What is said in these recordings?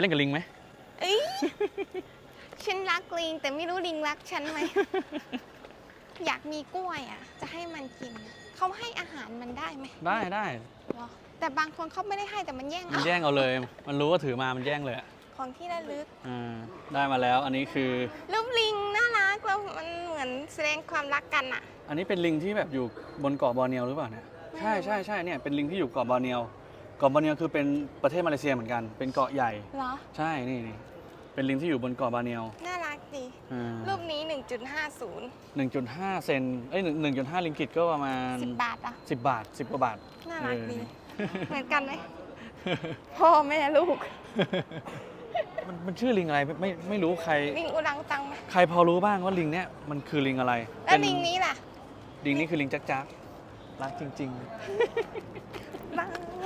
เล่นกับลิงไหมเอ้ย ฉันรักลิง แต่ไม่รู้ลิงรักฉันไหม อยากมีกล้วยอะ จะให้มันกิน เขาให้อาหารมันได้ไหมได้ได้เหรอแต่บางคนเขาไม่ได้ให้แต่มันแย่งมันเอาแย่งเอาเลย มันรู้ว่าถือมามันแย่งเลยอะของที่ระลึกอ่าได้มาแล้วอันนี้คือ รูปลิงน่ารักแล้วมันเหมือนแสดงความรักกันอะ อันนี้เป็นลิงที่แบบอยู่บนเกาะบอร์เนียวหรือเปล่าเนี่ยไม่ใช่รู้ใช่ใช่เนี่ยเป็นลิงที่อยู่เกาะบอร์เนียว เกาะบอร์เนียวคือเป็นประเทศมาเลเซียเหมือนกัน เป็นเกาะใหญ่ เหรอ ใช่นี่นี่เป็นลิงที่อยู่บนเกาะบอร์เนียวน่ารักดี อ่ารูปนี้ 1.50หนึ่งจุดห้าเซนเอ้ยหนึ่งจุดห้าลิงกิตก็ประมาณ 10 บาทอะสิบบาทสิบกว่าบาทน่ารักดีเออเหมือนกันไหมพ่อแม่ลูกมันมันชื่อลิงอะไรไม่ไม่ไม่รู้ใคร ลิงอุรังตังไหมใครพอรู้บ้างว่าลิงเนี้ยมันคือลิงอะไรแล้วเป็นลิงนี้ล่ะลิงนี้คือลิงจักจักรักจริงบ้างๆ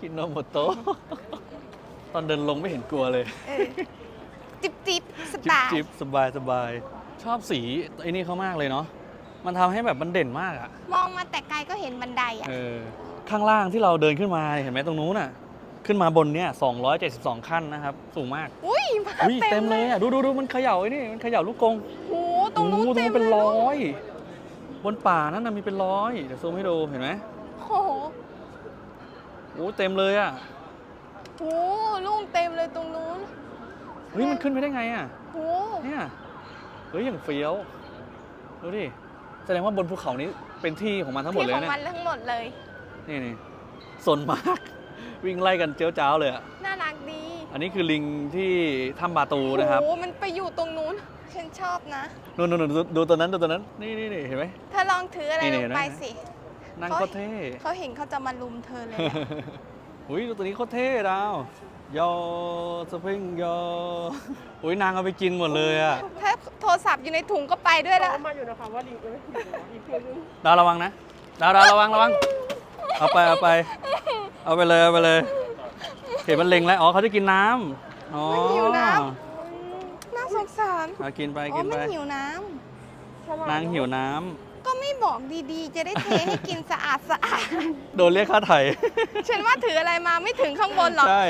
กินนมหมดโต๊ะ ตอนเดินลงไม่เห็นกลัวเลย เออจิบจิบสจิบบายจิบสบายสบาย ชอบสีไอ้นี่เขามากเลยเนาะ มันทำให้แบบมันเด่นมากอะมองมาแต่ไกลก็เห็นบันไดอะ เออ ข้างล่างที่เราเดินขึ้นมาเห็นไหมตรงนู้นน่ะ ขึ้นมาบนเนี้ย272 ขั้นนะครับ สูงมาก อุ้ยมาอุ้ยเต็มเลยอะดูดูดูมันเขย่าไอ้นี่มันเขย่าลูกกรงโหตรงนู้นโอ้โหตรงเต็มนู้นเป็นลยร้อย บนป่านั่นน่ะมีเป็นร้อย เดี๋ยวซูมให้ดูเห็นไหมโอ้โห โอ้เต็มเลยอะโหลุงเต็มเลยตรงนู้นเฮ้ยมันขึ้นไปได้ไงอะโหเนี่ยเฮ้ยอย่างเฟี้ยวดูดิแสดงว่าบนภูเขานี้เป็นที่ของมันทั้งหมดที่เลยของเนี่ยมันทั้งหมดเลย นี่นี่สนมาก วิ่งไล่กันเจ้าจ้าวเลยอะน่ารักดีอันนี้คือลิงที่ถ้ำบาตูนะครับโหมันไปอยู่ตรงนู้นฉันชอบนะนู่นนู่นดูดูตัวนั้นดูตัวนั้น นี่นี่นี่เห็นไหมถ้าลองถืออะไรนี่ลนี่งเห็นไหมไปสิ นั่งเขาโคตรเท่ เขาเห็นเขาจะมาลุมเธอเลยอะอุ้ยดูตัวนี้โคตรเท่ดาวยอสปริงยออุ้ยนางเอาไปกินหมดเลยอะถ้าโทรศัพท์อยู่ในถุงก็ไปด้วยละซ้อมมาอยู่นะคะว่าลิงจะไม่ผิดหรออีกคืนนึงดาวระวังนะ ดาวดาวระวังระวัง เอาไปเอาไป เอาไปเลยเอาไปเลย เห็นมันเล็งแล้ว อ๋อเขาจะกินน้ำอ๋อมันหิวน้ำน่าสงสารเอากินไปอ๋อกินมัไปนหิวน้นางหิวน้ำ ก็ไม่บอกดีๆ จะได้เทให้กินสะอาดสะอาดำโดนเรียกค่าไถ่ฉันว่าถืออะไรมาไม่ถึงข้างบนหรอก ใช่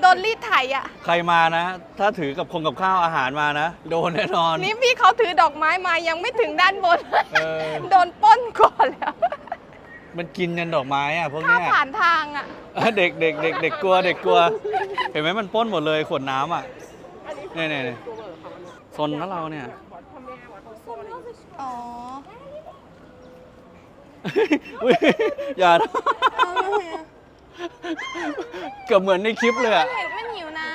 โดนรีดไถอะ ใครมานะ ถ้าถือกับคงกับข้าวอาหารมานะ โดนแน่นอน นี่พี่เขาถือดอกไม้มายังไม่ถึงด้านบน เออ โดนปล้นก่อนแล้วมันกินยันดอกไม้อะพวกข้าเนี้ยผ่านทางอะ เอ้ยเด็กเด็กเด็กเด็กกลัวเด็กกลัว เห็นไหมมันปล้นหมดเลยขวดน้ำอะอันนี้เนี่ยเนี่ยเนี่ยตัวเบิร์ดค่ะมันซนนะเราเนี่ย วัดพ่อแม่วัดพ่ออะไรอย่างเงี้ย อ๋อ อุ๊ยอย่านะเกือบเหมือนในคลิปเลยอะเห็นมันหิวน้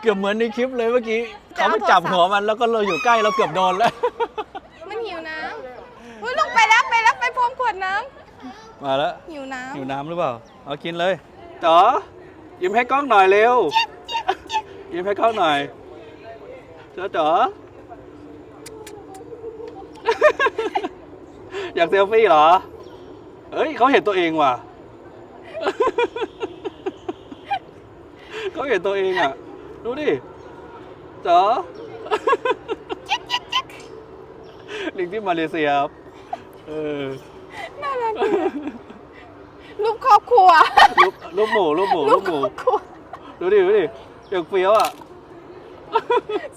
เกือบเหมือนในคลิปเลยเมื่อกี้จะเขาเอาไปจับโทรศัพท์หัวมันแล้วก็เราอยู่ใกล้เราเกือบโดนแล้วำมันหิวน้ำอุ้ยลงไปแล้วไปแล้วไปพร้อมขวดน้มาแล้วำหิวน้หิวน้ำหรือเปล่า เอากินเลยจ๋อยิ้มให้กล้องหน่อยเร็วยิ้มให้กล้องหน่อยจ๋อจ๋อ อยากเซลฟี่เหรอ เฮ้ยเขาเห็นตัวเองว่ะ เขาเห็นตัวเองอะ ดูดิจ๋อำจิ๊กจิ๊กจิ๊กลิงที่มาเลเซียครับเออ น่ารักดีรูปครอบครัวรูปรูปหมูรูปหมูรูรูปปหครมูอบครัวดูดิ ดูดิอย่างเฟี้ยวอะ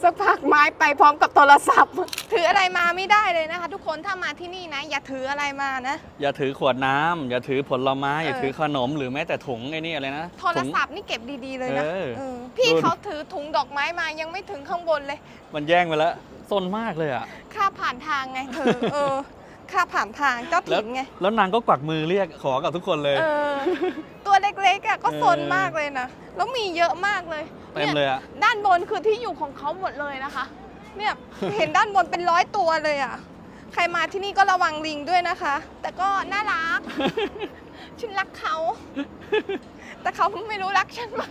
สักพักไม้ไปพร้อมกับโทรศัพท์ ถืออะไรมาไม่ได้เลยนะคะ ทุกคนถ้ามาที่นี่นะ อย่าถืออะไรมานะ อย่าถือขวดน้ำอย่าถือผลไม้เอออย่าถือขนมหรือแม้แต่ถุงไอ้นี่อะไรนะโทรถุงศัพท์นี่เก็บดีๆเลยนะเออ เออพี่ดูเขาถือถุงดอกไม้มายังไม่ถึงข้างบนเลย มันแย่งไปแล้วซนมากเลยอะ ค่าผ่านทางไงเธอเออ ค่าผ่านทางเจ้าแล้วถิ่นไง แล้วนางก็กวักมือเรียกขอกับทุกคนเลย เออ ตัวเล็กๆอะก็เออซนมากเลยนะ แล้วมีเยอะมากเลยเต็มเลยอะนี่ด้านบนคือที่อยู่ของเขาหมดเลยนะคะ เนี่ย เห็นด้านบนเป็นร้อยตัวเลยอะ ใครมาที่นี่ก็ระวังลิงด้วยนะคะ แต่ก็น่ารัก ฉันรักเขา แต่เขาไม่รู้รักฉันไหม